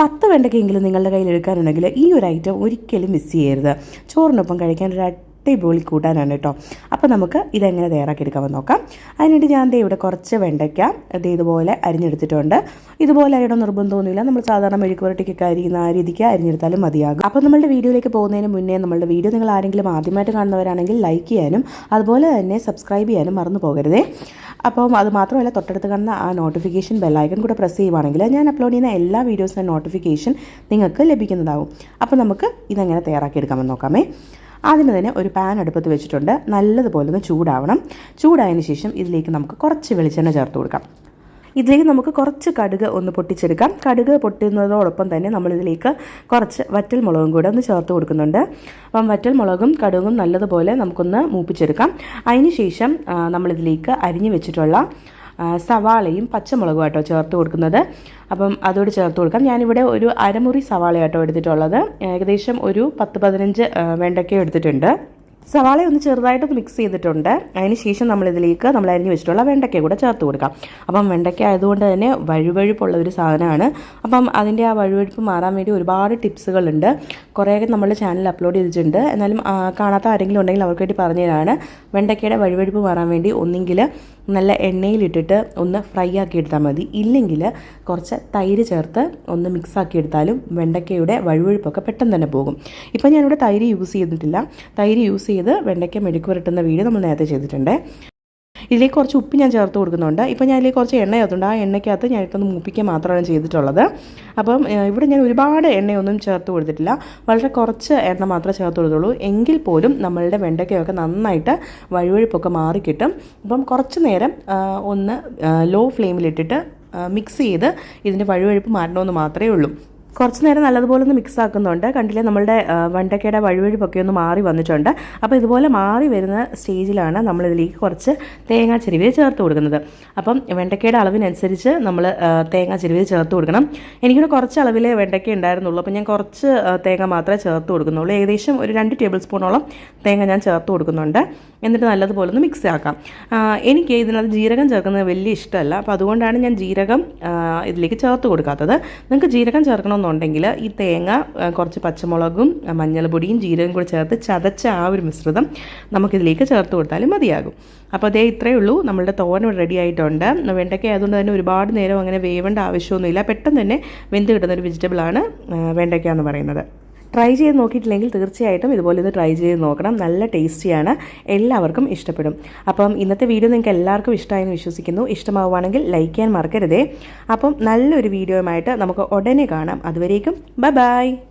പത്ത് വെണ്ടയ്ക്കെങ്കിലും നിങ്ങളുടെ കയ്യിൽ എടുക്കാനുണ്ടെങ്കിൽ ഈ ഒരു ഐറ്റം ഒരിക്കലും മിസ് ചെയ്യരുത്. ചോറിനൊപ്പം കഴിക്കാൻ ഒരു അടിപൊളി കൂട്ടാനാണ് കേട്ടോ. അപ്പോൾ നമുക്ക് ഇതെങ്ങനെ തയ്യാറാക്കി എടുക്കാമെന്ന് നോക്കാം. അതിനുവേണ്ടി ഞാൻ ദേ ഇവിടെ കുറച്ച് വെണ്ടയ്ക്ക ഇത് ഇതുപോലെ അരിഞ്ഞെടുത്തിട്ടുണ്ട്. ഇതുപോലെ അരിയുടെ നിർബന്ധമൊന്നുമില്ല നമ്മൾ സാധാരണ മെഴുക്ക് പുരട്ടിക്കൊക്കെ അരിയുന്ന ആ രീതിക്ക് അരിഞ്ഞെടുത്താലും മതിയാകും. അപ്പോൾ നമ്മളുടെ വീഡിയോയിലേക്ക് പോകുന്നതിന് മുന്നേ നമ്മളുടെ വീഡിയോ നിങ്ങൾ ആരെങ്കിലും ആദ്യമായിട്ട് കാണുന്നവരാണെങ്കിൽ ലൈക്ക് ചെയ്യാനും അതുപോലെ തന്നെ സബ്സ്ക്രൈബ് ചെയ്യാനും മറന്നു പോകരുതേ. അപ്പം അത് മാത്രമല്ല തൊട്ടടുത്ത് കാണുന്ന ആ നോട്ടിഫിക്കേഷൻ ബെല്ലൈക്കൺ കൂടെ പ്രസ് ചെയ്യുവാണെങ്കിൽ ഞാൻ അപ്ലോഡ് ചെയ്യുന്ന എല്ലാ വീഡിയോസിന്റെ നോട്ടിഫിക്കേഷൻ നിങ്ങൾക്ക് ലഭിക്കുന്നതാകും അപ്പോൾ നമുക്ക് ഇതെങ്ങനെ തയ്യാറാക്കിയെടുക്കാമെന്ന് നോക്കാമേ. ആദ്യമേ തന്നെ ഒരു പാൻ അടുപ്പത്ത് വെച്ചിട്ടുണ്ട്. നല്ലതുപോലെ ഒന്ന് ചൂടാവണം. ചൂടായതിനു ശേഷം ഇതിലേക്ക് നമുക്ക് കുറച്ച് വെളിച്ചെണ്ണ ചേർത്ത് കൊടുക്കാം. ഇതിലേക്ക് നമുക്ക് കുറച്ച് കടുക് ഒന്ന് പൊട്ടിച്ചെടുക്കാം. കടുക് പൊട്ടുന്നതോടൊപ്പം തന്നെ നമ്മളിതിലേക്ക് കുറച്ച് വറ്റൽ മുളകും കൂടെ ഒന്ന് ചേർത്ത് കൊടുക്കുന്നുണ്ട്. അപ്പം വറ്റൽ മുളകും കടുകും നല്ലതുപോലെ നമുക്കൊന്ന് മൂപ്പിച്ചെടുക്കാം. അതിന് ശേഷം ആ, നമ്മളിതിലേക്ക് അരിഞ്ഞു വെച്ചിട്ടുള്ള സവാളയും പച്ചമുളകും ആട്ടോ ചേർത്ത് കൊടുക്കുന്നത്. അപ്പം അതോട് ചേർത്ത് കൊടുക്കാം. ഞാനിവിടെ ഒരു അരമുറി സവാള ആട്ടോ എടുത്തിട്ടുള്ളത്. ഏകദേശം ഒരു പത്ത് പതിനഞ്ച് വെണ്ടയ്ക്ക എടുത്തിട്ടുണ്ട്. സവാള ഒന്ന് ചെറുതായിട്ടൊന്ന് മിക്സ് ചെയ്തിട്ടുണ്ട്. അതിന് ശേഷം നമ്മളിതിലേക്ക് നമ്മൾ അരിഞ്ഞ് വെച്ചിട്ടുള്ള വെണ്ടയ്ക്ക കൂടെ ചേർത്ത് കൊടുക്കാം. അപ്പം വെണ്ടയ്ക്ക ആയതുകൊണ്ട് തന്നെ വഴുവഴുപ്പുള്ള ഒരു സാധനമാണ്. അപ്പം അതിന്റെ ആ വഴുവഴുപ്പ് മാറാൻ വേണ്ടി ഒരുപാട് ടിപ്സുകളുണ്ട് കുറേയൊക്കെ നമ്മുടെ ചാനലിൽ അപ്ലോഡ് ചെയ്തിട്ടുണ്ട്. എന്നാലും കാണാത്ത ആരെങ്കിലും ഉണ്ടെങ്കിൽ അവർക്ക് വേണ്ടി പറഞ്ഞു തരാണ് വെണ്ടയ്ക്കയുടെ വഴുവഴുപ്പ് മാറാൻ വേണ്ടി ഒന്നെങ്കിൽ നല്ല എണ്ണയിലിട്ടിട്ട് ഒന്ന് ഫ്രൈ ആക്കി എടുത്താൽ മതി. ഇല്ലെങ്കിൽ കുറച്ച് തൈര് ചേർത്ത് ഒന്ന് മിക്സ് ആക്കി എടുത്താലും വെണ്ടയ്ക്കയുടെ വഴുവഴുപ്പൊക്കെ പെട്ടെന്ന് തന്നെ പോകും. ഇപ്പം ഞാനിവിടെ തൈര് യൂസ് ചെയ്തിട്ടില്ല. തൈര് യൂസ് ചെയ്ത് വെണ്ടയ്ക്ക മെഴുക്ക് പുരട്ടുന്ന വീഡിയോ നമ്മൾ നേരത്തെ ചെയ്തിട്ടുണ്ട്. ഇതിലേക്ക് കുറച്ച് ഉപ്പ് ഞാൻ ചേർത്ത് കൊടുക്കുന്നുണ്ട്. ഇപ്പോൾ ഞാൻ ഇതിലേക്ക് കുറച്ച് എണ്ണ ചേർത്തുണ്ട് ആ എണ്ണയ്ക്കകത്ത് ഞാൻ ഇട്ടൊന്ന് മൂപ്പിക്കുക മാത്രമാണ് ചെയ്തിട്ടുള്ളത്. അപ്പം ഇവിടെ ഞാൻ ഒരുപാട് എണ്ണയൊന്നും ചേർത്ത് കൊടുത്തിട്ടില്ല. വളരെ കുറച്ച് എണ്ണ മാത്രമേ ചേർത്ത് കൊടുത്തുള്ളൂ. എങ്കിൽ പോലും നമ്മളുടെ വെണ്ടയ്ക്കയൊക്കെ നന്നായിട്ട് വഴുവഴുപ്പൊക്കെ മാറിക്കിട്ടും. അപ്പം കുറച്ച് നേരം ഒന്ന് ലോ ഫ്ലെയിമിലിട്ടിട്ട് മിക്സ് ചെയ്ത് ഇതിന്റെ വഴുവഴുപ്പ് മാറ്റണമെന്ന് മാത്രമേ ഉള്ളൂ. കുറച്ച് നേരം നല്ലതുപോലെ ഒന്ന് മിക്സ് ആക്കുന്നുണ്ട്. കണ്ടില്ലേ നമ്മളുടെ വണ്ടക്കയുടെ വഴുവഴുപ്പൊക്കെ ഒന്ന് മാറി വന്നിട്ടുണ്ട്. അപ്പോൾ ഇതുപോലെ മാറി വരുന്ന സ്റ്റേജിലാണ് നമ്മൾ ഇതിലേക്ക് കുറച്ച് തേങ്ങാ ചെരുവിൽ ചേർത്ത് കൊടുക്കുന്നത്. അപ്പം വെണ്ടക്കയുടെ അളവിനനുസരിച്ച് നമ്മൾ തേങ്ങാ ചെരുവിൽ ചേർത്ത് കൊടുക്കണം. എനിക്കിവിടെ കുറച്ച് അളവിൽ വെണ്ടയ്ക്ക ഉണ്ടായിരുന്നുള്ളൂ. അപ്പോൾ ഞാൻ കുറച്ച് തേങ്ങ മാത്രമേ ചേർത്ത് കൊടുക്കുന്നുള്ളൂ. ഏകദേശം ഒരു രണ്ട് ടേബിൾ സ്പൂണോളം തേങ്ങ ഞാൻ ചേർത്ത് കൊടുക്കുന്നുണ്ട്. എന്നിട്ട് നല്ലതുപോലെ ഒന്ന് മിക്സ് ആക്കാം. എനിക്ക് ഇതിനകത്ത് ജീരകം ചേർക്കുന്നത് വലിയ ഇഷ്ടമല്ല. അപ്പോൾ അതുകൊണ്ടാണ് ഞാൻ ജീരകം ഇതിലേക്ക് ചേർത്ത് കൊടുക്കാത്തത്. നിങ്ങൾക്ക് ജീരകം ചേർക്കണമെന്നുണ്ടെങ്കിൽ ഈ തേങ്ങ കുറച്ച് പച്ചമുളകും മഞ്ഞൾപ്പൊടിയും ജീരകം കൂടി ചേർത്ത് ചതച്ച ആ ഒരു മിശ്രിതം നമുക്കിതിലേക്ക് ചേർത്ത് കൊടുത്താലും മതിയാകും. അപ്പോൾ അതേ ഇത്രയേ ഉള്ളൂ. നമ്മളുടെ തോരൻ റെഡി ആയിട്ടുണ്ട്. വെണ്ടയ്ക്ക ആയതുകൊണ്ട് തന്നെ ഒരുപാട് നേരം അങ്ങനെ വേവേണ്ട ആവശ്യമൊന്നുമില്ല. പെട്ടെന്ന് തന്നെ വെന്ത് കിട്ടുന്ന ഒരു വെജിറ്റബിളാണ് വെണ്ടയ്ക്ക എന്ന് പറയുന്നത്. ട്രൈ ചെയ്ത് നോക്കിയിട്ടില്ലെങ്കിൽ തീർച്ചയായിട്ടും ഇതുപോലെ ഒന്ന് ട്രൈ ചെയ്ത് നോക്കണം. നല്ല ടേസ്റ്റിയാണ്. എല്ലാവർക്കും ഇഷ്ടപ്പെടും. അപ്പം ഇന്നത്തെ വീഡിയോ നിങ്ങൾക്ക് എല്ലാവർക്കും ഇഷ്ടമായെന്ന് വിശ്വസിക്കുന്നു. ഇഷ്ടമാവുകയാണെങ്കിൽ ലൈക്ക് ചെയ്യാൻ മറക്കരുതേ. അപ്പം നല്ലൊരു വീഡിയോയുമായിട്ട് നമുക്ക് ഉടനെ കാണാം. അതുവരേക്കും ബൈ ബൈ